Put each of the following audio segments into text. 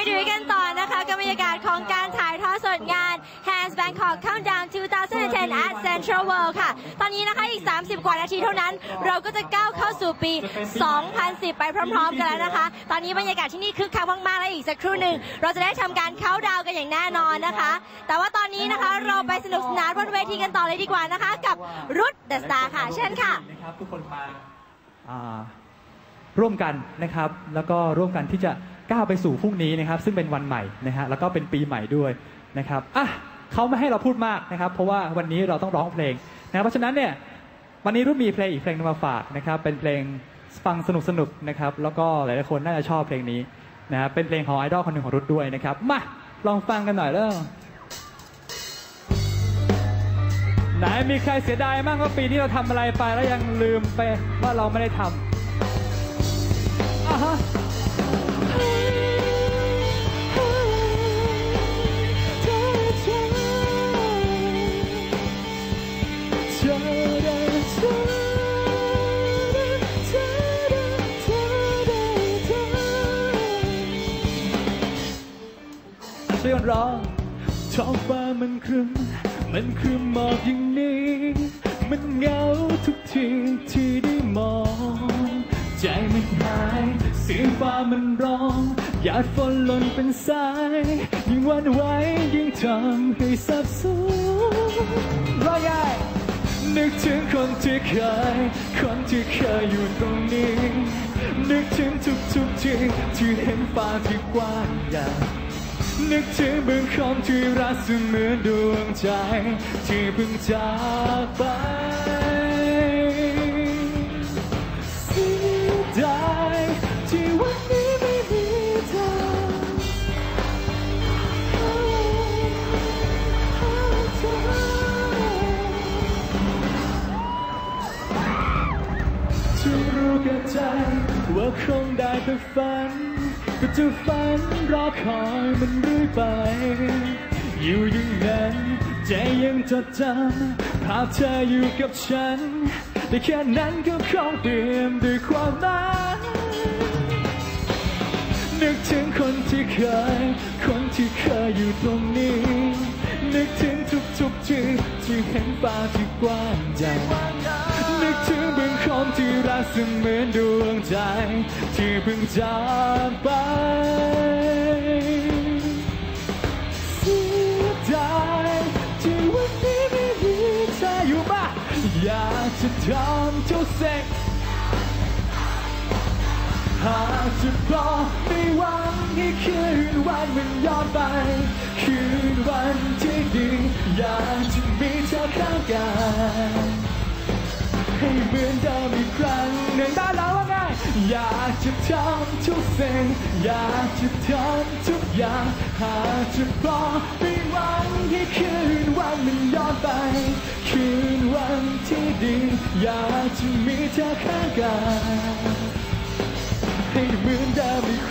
มาดูกันต่อนะคะกับบรรยากาศของการถ่ายทอดสดงาน Hands Bangkok Countdown 2010 at Central World ค่ะ ตอนนี้นะคะอีก 30 กว่านาทีเท่านั้น เราก็จะก้าวเข้าสู่ปี 2010 ไปพร้อมๆ กันแล้วนะคะ ตอนนี้บรรยากาศที่นี่คึกคักมากๆ และอีกสักครู่หนึ่ง เราจะได้ทำการเข้าดาวกันอย่างแน่นอนนะคะ แต่ว่าตอนนี้นะคะเราไปสนุกสนานบนเวทีกันต่อเลยดีกว่านะคะ กับรุดเดอะสตาร์ค่ะ เชิญค่ะนะครับทุกคนมาอ่าร่วมกันนะครับ แล้วก็ร่วมกันที่จะ ก้าวไปสู่พรุ่งนี้นะครับ ซึ่งเป็นวันใหม่นะฮะแล้วก็เป็นปีใหม่ด้วยนะครับอะเขาไม่ให้เราพูดมากนะครับ เพราะว่าวันนี้เราต้องร้องเพลงนะครับเพราะฉะนั้นเนี่ยวันนี้รุ่นมีเพลงอีกเพลงนึงมาฝากนะครับ เป็นเพลงฟังสนุกสนุกๆนะครับ แล้วก็หลายๆคนน่าจะชอบเพลงนี้นะครับเป็นเพลงของไอดอลคนหนึ่งของรุ่นด้วยนะครับมาลองฟังกันหน่อยเร็วไหนมีใครเสียดายบ้างว่าปีนี้เราทำอะไรไปแล้วยังลืมไปว่าเราไม่ได้ทำอะฮะ ช่วยกันร้องท้องฟ้ามันครึมมันครึมหมอกอย่างนี้ มันเหงาทุกทีที่ได้มอง ใจมันหาย เสียงฟ้ามันร้อง หยาดฝนหล่นเป็นสาย ยิ่งวันไหวยิ่งทำให้สับสนร้องใหญ่นึกถึงคนที่เคย คนที่เคยอยู่ตรงนี้ นึกถึงทุกๆทีที่เห็นฟ้าที่กว้างใหญ่ นึกถึงบื้องคำที่รักเสมือนดวงใจ ที่เพิ่งจากไปเสียดายที่วันนี้ไม่มีเธอฉันรู้กับใจว่าคงได้แต่ฝัน ก็จะฝันรอคอยมันเรื่อยไป อยู่อย่างนั้นใจยังจดจำภาพเธออยู่กับฉัน แต่แค่นั้นก็คงเปลี่ยนด้วยความหมายนึกถึงคนที่เคย คนที่เคยอยู่ตรงนี้ นึกถึงทุกๆทีที่เห็นฟ้าที่กว้างใหญ่นึกถึงเบื้องคมที่รักเสมือนดวงใจ ที่เพิ่งจากไปเสียดายที่วันนี้ไม่มีเธออยู่บ้านอยากจะทำทุกสิ่งหากจะบอกไม่หวังให้คืนวันมันย้อนไป คืนวันที่ ดีอยากจะมีเธอข้างกายให้เหมือนเดิมอีกครั้งหนึ่งด้านหลังว่าไงอยากจะทำทุกสิ่งอยากจะทำทุกอย่างหากจะบอกไม่หวังให้คืนวันมันย้อนไป คืนวันที่ดีอยากจะมีเธอข้างกายให้เหมือนเดิมอีก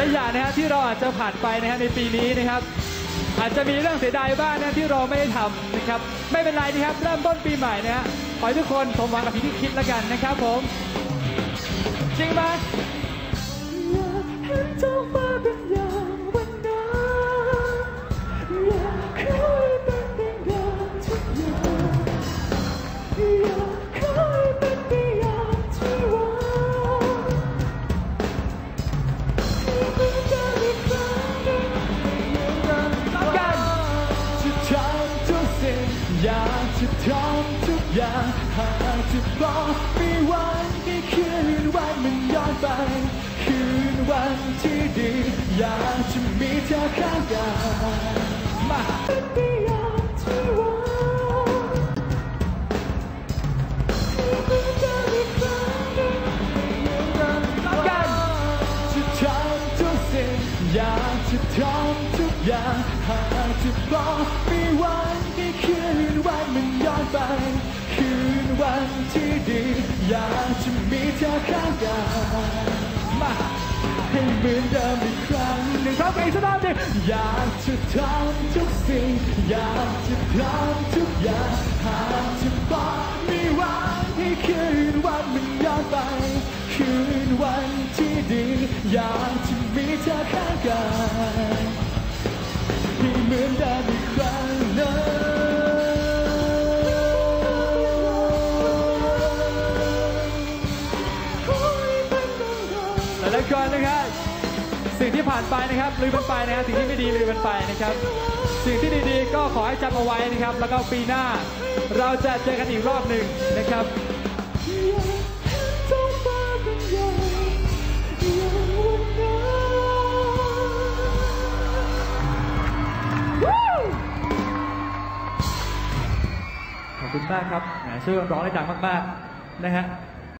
ลายๆอย่างนะฮะที่เราอาจจะผ่านไปนะฮะในปีนี้นะครับ อาจจะมีเรื่องเสียดายบ้างนะที่เราไม่ได้ทำนะครับ ไม่เป็นไรนะครับเริ่มต้นปีใหม่นะฮะขอให้ทุกคนสมหวังกับที่คิดแล้วกันนะครับผมจริงไหมอยากเห็นท้องฟ้าเป็นยา อย่างหากจะบอกม่หวังให้คืนวันมันย้อนไป คืนวันที่ดี อยากจะมีเธอข้างกายมาเป็นยางที่หวังกันจะทำทุกสิ่อยากจะทำทุกอย่างหากจะบอก ที่ดี อยากจะมีเธอข้างกายมาให้เหมือนเดิมอีกครั้งหนึ่งครับไปสักรอบดิอยากจะทำทุกสิ่ง อยากจะทำทุกอย่างหากจะบอกไม่หวังให้คืนวันมันย้อนไป คืนวันที่ดี อยากจะมีเธอข้างกายให้เหมือนเดิม สิ่งที่ผ่านไปนะครับลืมมันไปนะครับสิ่งที่ไม่ดีลืมมันไปนะครับ สิ่งที่ดีๆ ก็ขอให้จำเอาไว้นะครับ แล้วก็ปีหน้า เราจะเจอกันอีกรอบหนึ่งนะครับขอบคุณมากครับช่วยร้องได้ดังมากๆนะฮะ